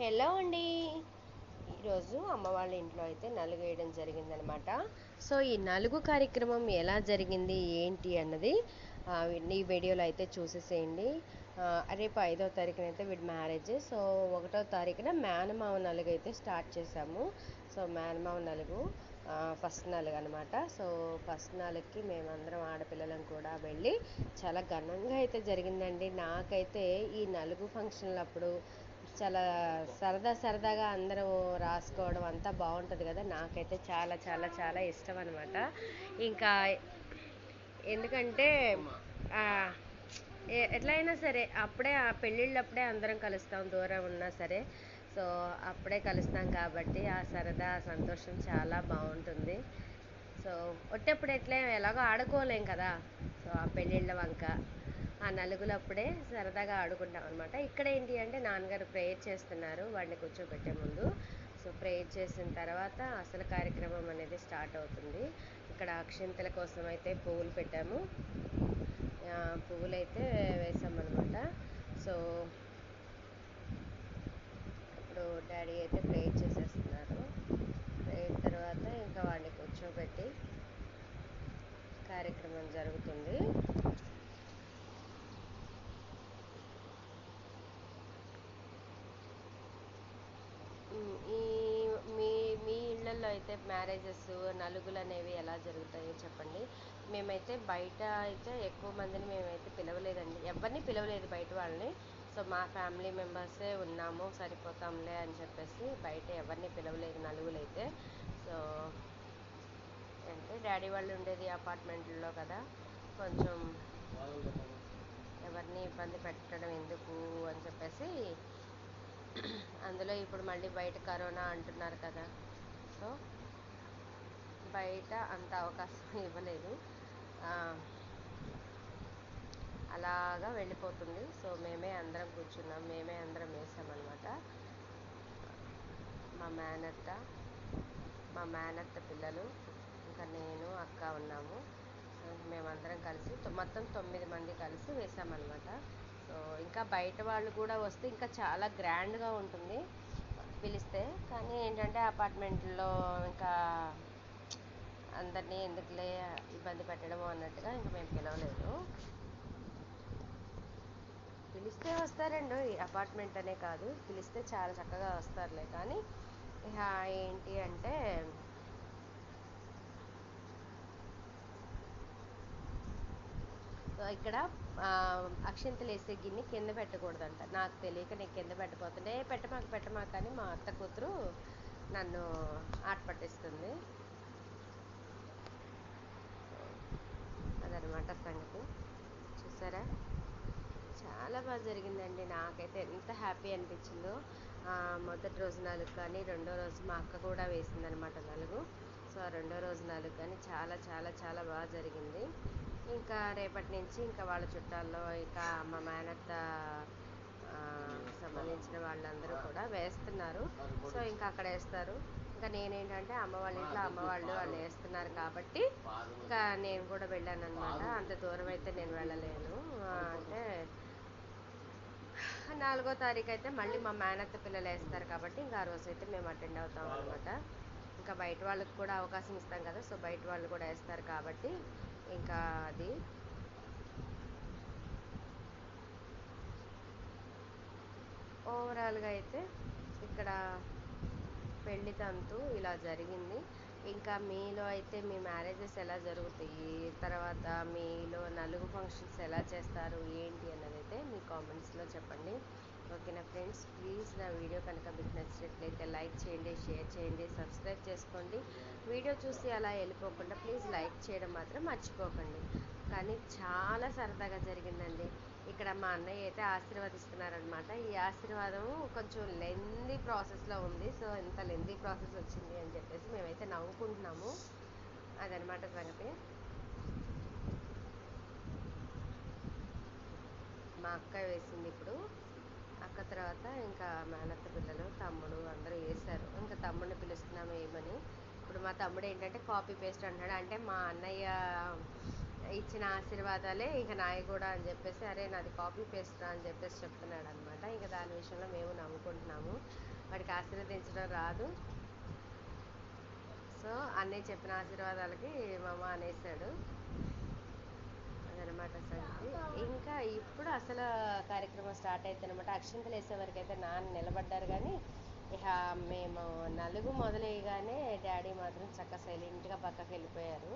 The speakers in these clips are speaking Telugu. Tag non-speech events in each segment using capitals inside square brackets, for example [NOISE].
హలో అండి. ఈరోజు అమ్మ వాళ్ళ ఇంట్లో అయితే నలుగు వేయడం జరిగిందనమాట. సో ఈ నలుగు కార్యక్రమం ఎలా జరిగింది ఏంటి అన్నది ఈ వీడియోలో అయితే చూసేసేయండి. రేపు ఐదో తారీఖున అయితే వీడి మ్యారేజ్. సో ఒకటో తారీఖున మేనమావ నలుగు అయితే స్టార్ట్ చేసాము సో మేనమావ నలుగు ఫస్ట్ నాలుగు అనమాట. సో ఫస్ట్ నాలుగుకి మేమందరం ఆడపిల్లలం కూడా వెళ్ళి చాలా ఘనంగా అయితే జరిగిందండి. నాకైతే ఈ నలుగు ఫంక్షన్లు అప్పుడు చాలా సరదా సరదాగా అందరం రాసుకోవడం అంతా బాగుంటుంది కదా. నాకైతే చాలా చాలా చాలా ఇష్టం అనమాట ఇంకా ఎందుకంటే ఆ, ఎట్లయినా సరే అప్పుడే ఆ పెళ్ళిళ్ళప్పుడే అందరం కలుస్తాం దూరం ఉన్నా సరే. సో అప్పుడే కలుస్తాం కాబట్టి ఆ సరదా సంతోషం చాలా బాగుంటుంది. సో ఒట్టప్పుడు ఎట్లా ఎలాగో ఆడుకోలేం కదా. సో ఆ పెళ్ళిళ్ళ వంక. ఆ నలుగులప్పుడే సరదాగా ఆడుకుంటాం అనమాట ఇక్కడ ఏంటి అంటే నాన్నగారు ప్రేయర్ చేస్తున్నారు వాడిని కూర్చోబెట్టే ముందు. సో ప్రేయర్ చేసిన తర్వాత అసలు కార్యక్రమం అనేది స్టార్ట్ అవుతుంది. ఇక్కడ అక్షింతల కోసం అయితే పువ్వులు పెట్టాము. పువ్వులు అయితే వేసామన్నమాట సో ఇప్పుడు డాడీ అయితే ప్రేయర్ చేసేస్తున్నారు. ప్రేయర్ తర్వాత ఇంకా వాడిని కూర్చోబెట్టి కార్యక్రమం జరుగుతుంది ఉమ్, ఈ మీ మీ ఇళ్ళల్లో అయితే మ్యారేజెస్ నలుగులు అనేవి ఎలా జరుగుతాయో చెప్పండి. మేమైతే బయట అయితే ఎక్కువ మందిని మేమైతే పిలవలేదండి. ఎవరిని పిలవలేదు బయట వాళ్ళని. సో మా ఫ్యామిలీ మెంబర్సే ఉన్నాము సరిపోతాంలే అని చెప్పేసి బయట ఎవరిని పిలవలేదు నలుగులు అయితే సో అంటే డాడీ వాళ్ళు ఉండేది అపార్ట్మెంట్లో కదా. కొంచెం ఎవరిని ఇబ్బంది పెట్టడం ఎందుకు అని చెప్పేసి అందులో ఇప్పుడు మళ్ళీ బయట కరోనా అంటున్నారు కదా. సో బయట అంత అవకాశం [LAUGHS] ఇవ్వలేదు. అలాగా వెళ్ళిపోతుంది. సో మేమే అందరం కూర్చున్నాం. మేమే అందరం వేసామన్నమాట. మా మేనత్త మా మేనత్త పిల్లలు ఇంకా నేను అక్క ఉన్నాము. సో మేమందరం కలిసి మొత్తం తొమ్మిది మంది కలిసి వేసామన్నమాట. సో ఇంకా బయట వాళ్ళు కూడా వస్తే ఇంకా చాలా గ్రాండ్గా ఉంటుంది. పిలిస్తే కానీ ఏంటంటే అపార్ట్మెంట్లో ఇంకా అందరినీ ఎందుకులే ఇబ్బంది పెట్టడము అన్నట్టుగా ఇంకా మేము పిలవలేదు. పిలిస్తే వస్తారండి ఈ అపార్ట్మెంట్ అనే కాదు పిలిస్తే చాలా చక్కగా వస్తారులే. కానీ ఏంటి అంటే ఇక్కడ ఆ, అక్షింతలు వేసే గిన్నె కింద పెట్టకూడదంట. నాకు తెలియక నేను కింద పెట్టబోతుండే పెట్టమాక పెట్టమాక అని మా అత్త కూతురు నన్ను ఆట పట్టిస్తుంది. అదనమాట సంగతి. చూసారా? చాలా బాగా జరిగిందండి. నాకైతే ఎంత హ్యాపీ అనిపించిందో. మొదటి రోజు నాలుగు కానీ రెండో రోజు మా అక్క కూడా వేసిందనమాట నలుగు. సో ఆ రెండో రోజు నాలుగు కానీ చాలా చాలా చాలా బాగా జరిగింది. ఇంకా రేపటి నుంచి ఇంకా వాళ్ళ చుట్టాల్లో ఇంకా మా మేనత్త సంబంధించిన వాళ్ళందరూ కూడా వేస్తున్నారు. సో ఇంకా అక్కడ వేస్తారు. ఇంకా నేనేంటంటే అమ్మ వాళ్ళ ఇంట్లో అమ్మ వాళ్ళు వాళ్ళు వేస్తున్నారు కాబట్టి ఇంకా నేను కూడా వెళ్ళాను అనమాట అంత దూరం అయితే నేను వెళ్ళలేను. అంటే నాలుగో తారీఖు అయితే మళ్ళీ మా మేనత్త పిల్లలు వేస్తారు కాబట్టి ఇంకా ఆ రోజు అయితే మేము అటెండ్ అవుతాం అనమాట ఇంకా బయట వాళ్ళకి కూడా అవకాశం ఇస్తాం కదా సో బయట వాళ్ళు కూడా వేస్తారు కాబట్టి ఇంకా అది. ఓవరాల్గా అయితే ఇక్కడ పెళ్ళి తంతు ఇలా జరిగింది. ఇంకా మీలో అయితే మీ మ్యారేజెస్ ఎలా జరుగుతాయి తర్వాత మీలో నలుగు ఫంక్షన్స్ ఎలా చేస్తారు ఏంటి అన్నది అయితే మీ కామెంట్స్లో చెప్పండి. ఓకేనా ఫ్రెండ్స్? ప్లీజ్ నా వీడియో కనుక మీకు నచ్చినట్లయితే లైక్ చేయండి షేర్ చేయండి సబ్స్క్రైబ్ చేసుకోండి. వీడియో చూసి అలా వెళ్ళిపోకుండా ప్లీజ్ లైక్ చేయడం మాత్రం మర్చిపోకండి. కానీ చాలా సరదాగా జరిగిందండి. ఇక్కడ మా అన్నయ్య అయితే ఆశీర్వదిస్తున్నారనమాట ఈ ఆశీర్వాదం కొంచెం లెందీ ప్రాసెస్లో ఉంది. సో ఇంత లెందీ ప్రాసెస్ వచ్చింది అని చెప్పేసి మేమైతే నవ్వుకుంటున్నాము. అదనమాట సంగతి. మా అక్క వేసింది ఇప్పుడు అక్క తర్వాత ఇంకా మేనత్త పిల్లలు తమ్ముడు అందరూ వేశారు. ఇంకా తమ్ముడిని పిలుస్తున్నాము ఏమని? ఇప్పుడు మా తమ్ముడు ఏంటంటే కాపీ పేస్ట్ అంటాడు అంటే మా అన్నయ్య ఇచ్చిన ఆశీర్వాదాలే ఇక నాయ కూడా అని చెప్పేసి అరే నాది కాపీ పేస్ట్ అని చెప్పేసి చెప్తున్నాడు అనమాట ఇంకా దాని విషయంలో మేము నవ్వుకుంటున్నాము. వాడికి ఆశీర్వదించడం రాదు. సో అన్నయ్య చెప్పిన ఆశీర్వాదాలకి మా అమ్మ అనేసాడు. అనమాట సంగతి ఇంకా ఇప్పుడు అసలు కార్యక్రమం స్టార్ట్ అయితే అనమాట అక్షింతలు వేసే వరకు అయితే నాన్న నిలబడ్డారు కానీ ఇక మేము నలుగు మొదలయ్యగానే డాడీ మాత్రం చక్కగా సైలెంట్గా పక్కకి వెళ్ళిపోయారు.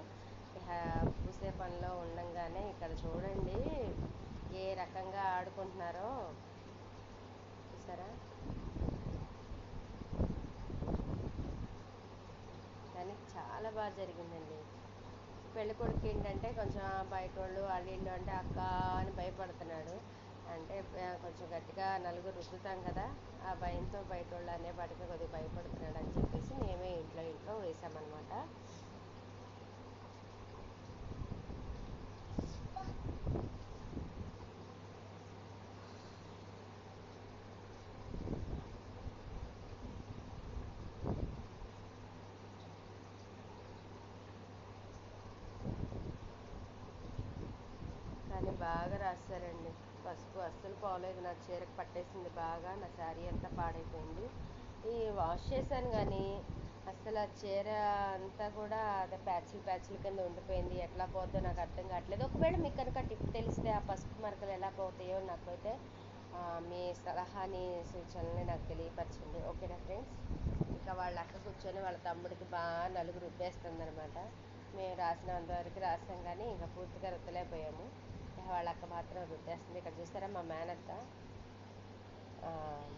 ఇక పూసే పనిలో ఉండంగానే ఇక్కడ చూడండి ఏ రకంగా ఆడుకుంటున్నారో. చూసారా? కానీ చాలా బాగా జరిగిందండి. పెళ్ళికొడుకు ఏంటంటే కొంచెం బయట వాళ్ళు వాళ్ళు ఏంటంటే అంటే అక్క అని భయపడుతున్నాడు. అంటే కొంచెం గట్టిగా నలుగురు రుద్దుతాం కదా ఆ భయంతో బయట వాళ్ళు అనే పాటికి కొద్దిగా భయపడుతున్నాడు అని చెప్పేసి మేమే ఇంట్లో ఇంట్లో వేసామన్నమాట అని బాగా రాశారండి. పసుపు అస్సలు పోలేదు. నా చీరకు పట్టేసింది బాగా. నా శారీ అంతా పాడైపోయింది. ఈ వాష్ చేశాను కానీ అసలు ఆ చీర అంతా కూడా అదే ప్యాచ్లు ప్యాచ్ల కింద ఉండిపోయింది. ఎట్లా పోద్దో నాకు అర్థం కావట్లేదు. ఒకవేళ మీకు కనుక టిప్ తెలిస్తే ఆ పసుపు మరకలు ఎలా పోతాయో నాకైతే మీ సలహాని సూచనల్ని నాకు తెలియపరచండి. ఓకేనా ఫ్రెండ్స్? ఇంకా వాళ్ళ అక్క కూర్చొని వాళ్ళ తమ్ముడికి బాగా నలుగురు ఉబ్బేస్తుంది అనమాట మేము రాసినంత వరకు రాసాం కానీ ఇంకా పూర్తిగా రుద్దలేకపోయాము. వాళ్ళ అక్క మాత్రం రుద్దేస్తుంది ఇక్కడ చూసారా మా మేనత్త?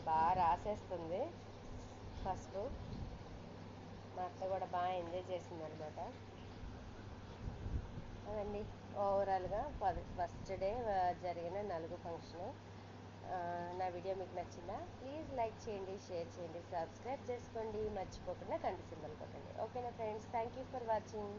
బాగా రాసేస్తుంది ఫస్ట్. మా అత్త కూడా బాగా ఎంజాయ్ చేసింది అనమాట అదండి. ఓవరాల్గా ఫస్ట్ డే జరిగిన నలుగు ఫంక్షన్. నా వీడియో మీకు నచ్చిందా? ప్లీజ్ లైక్ చేయండి షేర్ చేయండి సబ్స్క్రైబ్ చేసుకోండి. మర్చిపోకుండా కంటి సింబల్ కొట్టండి. ఓకేనా friends? Thank you for watching.